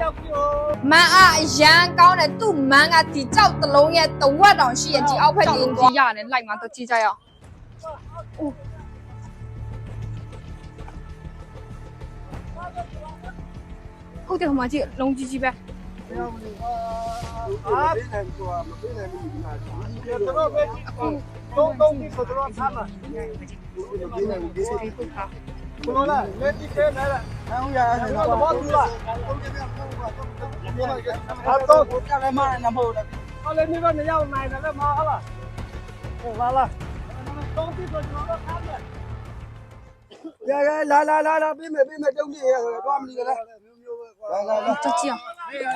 ကြောက်ပြီ哦မန်အားအရန်ကောင်းတယ်သူ့မန်ကဒီကြောက်တစ်လုံးရဲ့တဝက်တောင်ရှိရဲ့ဒီအောက်ဖက်ကြီးကြီးရတယ်လိုက်မှာတော့ကြည့်ကြရအောင်ဟုတ်တယ်ဟိုမှာကြည့်လုံးကြီးကြီးပဲအာဒီတော့ပဲတော့တော့ဒီဆိုတော့ဆမ်းမှာဘလို့လားလက်တိခဲလာလားအောင်ရအဲ့ဒါတော့ဘူးလားအဲ့တော့ကျလည်းမနမို့လားအဲ့လေဒီကနေရောက်နိုင်တယ်မဟုတ်လားဟုတ်လားလားတော့ဒီဆိုတော့ဆမ်းမှာရရလာလာလာလာ ပြီးမယ်ပြီးမယ်တုံးကြီးရတော့မလီကလားလာလာလာကြည့်ကြည့်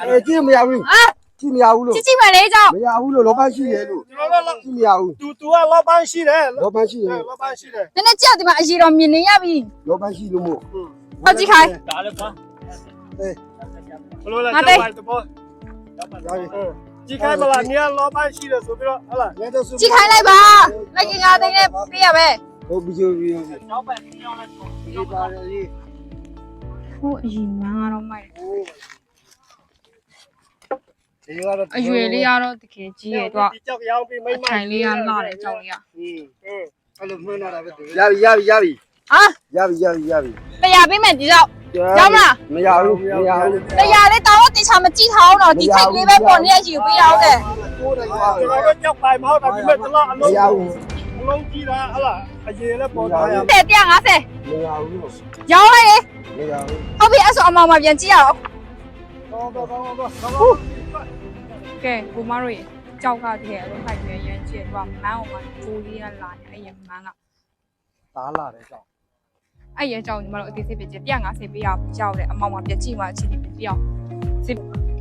အဲကြည့်မရဘူးအာ ကြည့်မရဘူးလို့ကြည့်ကြည့်ပါလေကြောက်မရဘူးလို့လောပန်းရှိတယ်လို့ကျွန်တော်တို့ကြည့်မရဘူးတူတူကလောပန်းရှိတယ်လောပန်းရှိတယ်လောပန်းရှိတယ်နည်းနည်းကြောက်ဒီမှာအရေတော်မြင်နေရပြီလောပန်းရှိလို့မို့ဟုတ်ကြည့်ခိုင်းဒါလည်းပါအေးဘလို့လဲငါကြောသိက်ပါတဘောဒါရီကြည့်ခိုင်းမလားနေရာလောပန်းရှိတယ်ဆိုပြီးတော့ဟုတ်လားရဲတော့စုကြည့်ခိုင်းလိုက်ပါလက်ကင်ငါသိနေပေးရပဲဟုတ်ပြီပြီပြီကျောင်းပဲပြောင်းလိုက်တော့ဒီပါရီဟိုအရင်မန်ကတော့မိုက် လေးကတော့အရွယ်လေးကတော့တကယ်ကြီးရဲ့တော့ဒီကြောက်ရောင်းပြီးမိမ့်မိုင်လေးကလာတယ်ကြောက်လေးကอืมအဲ့လိုမှန်းလာတာပဲရပြီရပြီရပြီဟာရပြီရပြီရပြီတရာပေးမယ်ဒီတော့ကြောက်မလားမရဘူးမရဘူးတရာလေးတောင်းတော့တေချာမကြည့်ထားအောင်တော့ဒီထိတ်လေးပဲပေါ်နေရရှိပေးရအောင်တဲ့ကိုယ်တိုင်ကတော့ကြောက်ပိုင်မဟုတ်တာဒီမဲ့တလားအလုံးမရဘူးအလုံးကြီးတာဟလားအရင်လည်းပေါ်ထားရမယ်150မရဘူးရောင်းလိုက်လေမရဘူးဟုတ်ပြီအဲ့ဆိုအမောင်မပြန်ကြည့်ရအောင်တော့တော့တော့တော့ ကဲကိုမတို့ရေကြောက်ကတည်းကတော့ဖိုက်ရရမ်းချစ်တော့မန်းအောင်မဂျိုးလေးကလာနေအဲ့ရမန်းကတားလာတယ်ကြောက်အဲ့ရကြောက်ညီမတို့အသေးစိတ်ပြကြ150ပေးရကြောက်တယ်အမောင်မပြန်ကြည့်မှအချင်းပြအောင်စစ်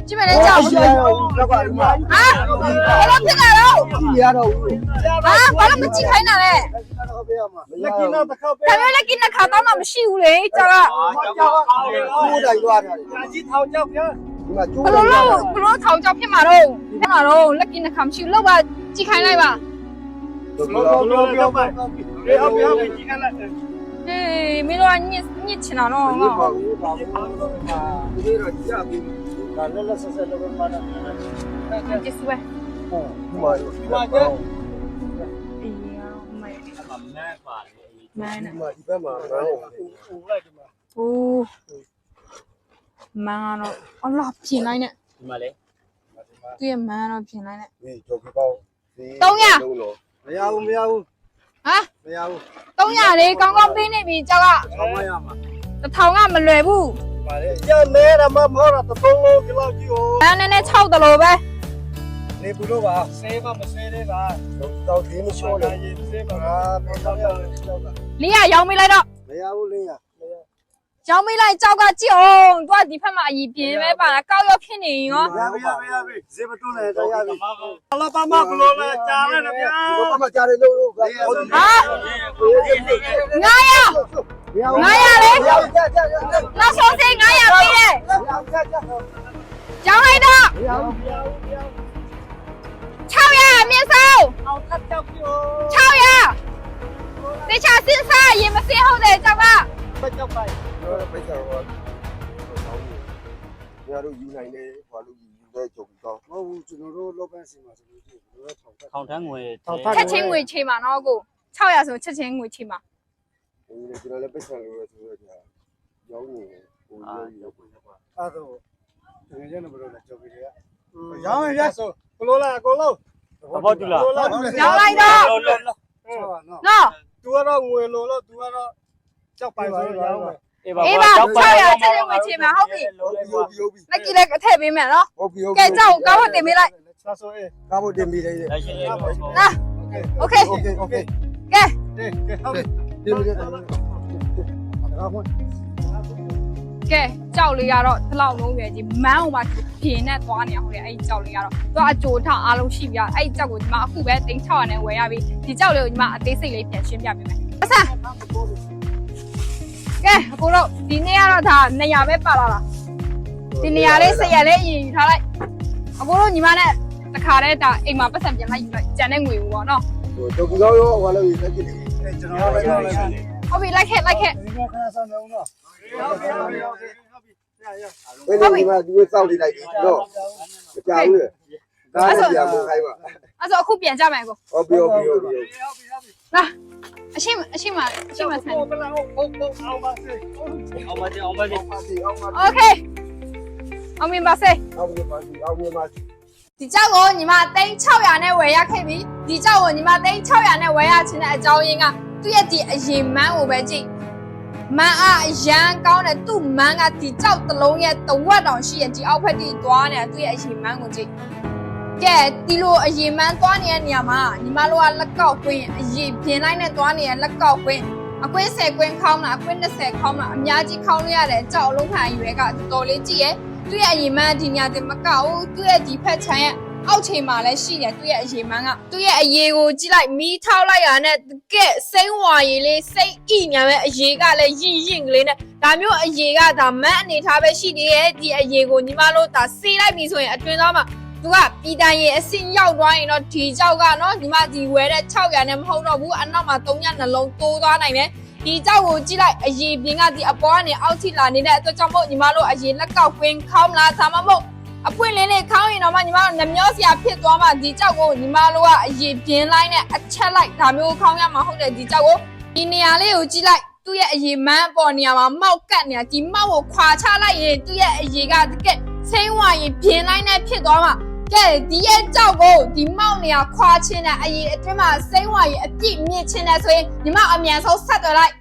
ကြည့်မယ်လေကြောက်ရရောလောက်ကဒီမှာဟာဘယ်လိုဖြစ်လာတော့ကြည့်ရတော့ဘူးဟာဘာလို့မကြည့်ခိုင်းတာလဲတော့ပေးရမှာလက်ကြီးတော့တစ်ခေါက်ပဲဒါမျိုးလည်းကိနခါတော့မှမရှိဘူးလေကြောက်ကကြောက်ကိုယ်တိုင်သွားတာညာကြီးထောင်ကြောက်ပြဒီမှာကျိုးဘလို့လို့ဘ လို့ထောင်ကြောက်ဖြစ်မှာတော့ဖြစ်မှာတော့လက်ကိနခါမရှိဘူးလောက်ပါကြည့်ခိုင်းလိုက်ပါလောလောလောပြောပါဒီဟုတ်ပြီဟုတ်ပြီကြီးကလည်းဟေးမင်းတို့ကညစ်ညစ်ချင်တာတော့ဘာငါဘူးဘာဘူးဘာဘူးဒီတော့ကြာပြီဒါလည်းလက်ဆက်ဆက်လုပ်မှန်းတယ်ကြည့်စဝဲဟုတ်ဒီမှာဒီမှာကျအေးရောမိုင်မန်းပါလေမန်းဒီနဲ့မှာဒီဘက်မှာငါ့ကိုဦးလိုက်ဒီမှာဟိုးမန်းကတော့အလားပြင်လိုက်နဲ့ဒီမှာလေ သူ့ရဲ့မန်းကတော့ပြင်လိုက်နဲ့ဒီကြောက်ကောင်းမရဘူးမရဘူးဟာမရဘူး300လေးကောင်းကောင်းပေးနေပြီကြောက်ကဆောင်းမရမှာတစ်ထောင်ကမလွယ်ဘူးပါလေကျနေရမှာမဟုတ်တာသုံးလုံးဒီလောက်ကြီးကိုမန်းနဲ့နဲ့6တလို့ပဲနေဘူးလို့ပါဆေးမမဆေးသေးပါတော့ဒီမချောလေရေးဆေးပါအာပေါ်တော့ကြောက်တာလေးရရောင်းပေးလိုက်တော့မရဘူးလင်းရ ရောင်းပေးလိုက်ကြောက်ကကြည့်အောင်သူကဒီဖက်မှာအည်ပြင်းပဲပါလားကောက်ရောက်ဖြစ်နေရောရပြီရပြီရပြီဈေးမတွန်းလည်းတော့ရပြီလာပါမဘလို့လဲကြားလိုက်ဗျာဒီဘက်မှာကြားတယ်လို့လို့ကဟာ900မရဘူး900လေကြာကြာကြာကြာနောက်ဆုံးစိတ်900ပေးတယ်ကြာကြာရောင်းလိုက်တော့မရဘူး600အမြင့်ဆုံးအောင်ထပ်ကြောက်ပြီ600တေချာစစ်စားရင်မစင်းဟုတ်တယ်ကြောက်ကဘယ် ကြောက်ပါတော့ပိတ်တော့ဟောညတို့ယူနိုင်တယ်ဟောလို့ယူတဲ့ကြုံတော့မဟုတ်ဘူးကျွန်တော်တို့လောကန်းစီမှာဆိုလို့ရှိရင်တို့ထောင်တက်ထောင်ထမ်းငွေချက်ချင်းငွေချေမှာနော်ကို600ဆိုချက်ချင်းငွေချေမှာဒီနေ့ကျွန်တော်လည်းပိတ်ဆက်လို့ရဆိုတော့ကြာရောင်းနေဟိုရောက်ရောက်ပါအဲ့ဒါငယ်ကျနေဘလို့လဲကြောက်ပြီလေရောင်းရဆိုဘလို့လဲအကုန်လုံးသဘောတူလားရောင်းလိုက်တော့လောလောလောနော်သူကတော့ငွေလို့လို့သူကတော့ကြောက်ပိုင်ဆိုရောင်းမယ် အေးပါ အေးပါ600ချက်ချင်းငွေချေမှာဟုတ်ပြီ ဟုတ်ပြီဟုတ်ပြီဟုတ်ပြီ လက်ကြီးလည်းအထည့်ပေးမယ်နော် ဟုတ်ပြီဟုတ် ကဲကြောက်ကောင်းတင်ပေးလိုက် ဆက်ဆိုအေး ကားဖို့တင်ပြီးတယ် လက်ရှိလေးပါ နာโอเค โอเคโอเค ကဲ ကဲကဲဟုတ်ပြီ တင်ပြီးတယ်ကားဖို့ ကဲကြောက်လေးကတော့ဒီလောက်လုံးရွယ်ကြီးမန်းအောင်မှပြင်းနဲ့သွားနေရဟိုလေအဲ့ကြောက်လေးကတော့သူကအကြိုထအားလုံးရှိပြအဲ့ကြောက်ကိုဒီမှာအခုပဲတိန်600နဲ့ဝယ်ရပြီဒီကြောက်လေးကိုဒီမှာအသေးစိတ်လေးပြန်ရှင်းပြပေးမယ်အဆန် ကဲအခုတော့ဒီနေ့ကတော့ဒါ200ပဲပါလာလားဒီနေရာလေးဆက်ရလေးရင်ယူထားလိုက်အခုတော့ညီမနဲ့တခါတည်းဒါအိမ်မှာပတ်စံပြန်လိုက်ယူလိုက်ကြံတဲ့ငွေဘူးပေါ့နော်ဟိုတော့ကြောက်ရောဟောလို့တက်ကြည့်တယ်ကျွန်တော်လည်းပြောလိုက်တယ်ဟုတ်ပြီလိုက်ခဲ့လိုက်ခဲ့ဒီကခဏဆောင်နေအောင်နော်ဟုတ်ပြီဟုတ်ပြီဟုတ်ပြီအဲ့ဒီမှာဒီစောက်နေလိုက်ပြီတော့မကြောက်ဘူးဒါလည်းပြန်မို့ခိုင်းပါအဲ့ဆိုအခုပြန်ကြမယ်ကိုဟုတ်ပြီဟုတ်ပြီဟုတ်ပြီ လာအရှိမအရှိမအရှိမဆန်ဟုတ်လားဟုတ်ဟုတ်အောင်ပါစေအောင်ပါစေအောင်ပါစေအောင်ပါစေအောင်ပါစေโอเคအောင်မြင်ပါစေအောင်မြင်ပါစေအောင်မြင်ပါစေဒီကြောက်ကိုညီမ3600နဲ့ဝယ်ရခဲ့ပြီဒီကြောက်ကိုညီမ3600နဲ့ဝယ်ရခြင်းတဲ့အကြောင်းရင်းကသူ့ရဲ့ဒီအရင်မန်းကိုပဲကြည့်မန်းအားအရန်ကောင်းတဲ့သူ့မန်းကဒီကြောက်တလုံးရဲ့တဝက်တောင်ရှိရင်ဒီအောက်ဖက်ထိသွားနေတာသူ့ရဲ့အရင်မန်းကိုကြည့် ကဲဒီလိုအရင်မန်းသွားနေတဲ့နေရာမှာညီမတို့ကလက်ကောက်ကွင်းအရင်ပြင်းလိုက်နဲ့သွားနေတဲ့လက်ကောက်ကွင်းအကွင်း10ကွင်းခေါင်းလားအကွင်း20ခေါင်းလားအများကြီးခေါင်းလို့ရတယ်ကြောက်အလုံးခံရွယ်ကတော်တော်လေးကြည့်ရဲ့သူ့ရဲ့အရင်မှန်းဒီညာတင်မကောက်ဘူးသူ့ရဲ့ဒီဖက်ချမ်းရဲ့အောက်ချိန်မှာလည်းရှိတယ်သူ့ရဲ့အရင်မှန်းကသူ့ရဲ့အရေးကိုကြည့်လိုက်မီးထောက်လိုက်ရတဲ့တကက်စိမ့်ဝါရည်လေးစိတ်ဣညာမဲ့အရေးကလည်းရင့်ရင့်ကလေးနဲ့ဒါမျိုးအရေးကဒါမတ်အနေထားပဲရှိသေးရဲ့ဒီအရေးကိုညီမတို့ဒါစေးလိုက်ပြီဆိုရင်အတွင်းသားမှာ သူကပြည်တန်ရင်အစင်ရောက်သွားရင်တော့ဒီကြောက်ကနော်ညီမဒီဝဲတဲ့600နဲ့မဟုတ်တော့ဘူးအနောက်မှာ300နှလုံးတိုးသွားနိုင်တယ်ဒီကြောက်ကိုကြည့်လိုက်အရေပြင်းကဒီအပေါ်ကနေအောက်ထိလာနေတဲ့အတွက်ကြောင့်မို့ညီမတို့အရေလက်ကောက်ကွင်းခေါင်းလားဒါမှမဟုတ်အပွင့်လင်းလေးခေါင်းရင်တော့မှညီမတို့နှမျောစရာဖြစ်သွားမှဒီကြောက်ကိုညီမတို့ကအရေပြင်းလိုက်နဲ့အချက်လိုက်ဒါမျိုးခေါင်းရမှာဟုတ်တယ်ဒီကြောက်ကိုဒီနေရာလေးကိုကြည့်လိုက်သူ့ရဲ့အရေမန်းအပေါ်နေရာမှာမောက်ကတ်နေတာဒီမောက်ကိုခွာချလိုက်ရင်သူ့ရဲ့အရေကတကယ်စိမ့်ဝါရင်ပြင်းလိုက်နဲ့ဖြစ်သွားမှ ကဲဒီရဲ့ကြောက်ကိုဒီမောက်နေရာခွာချင်းတဲ့အရေအတွင်းမှာစိမ့်ဝါရင်အပြည့်မြင့်ချင်းတယ်ဆိုရင်ညီမအမြန်ဆုံးဆက်သွယ်လိုက်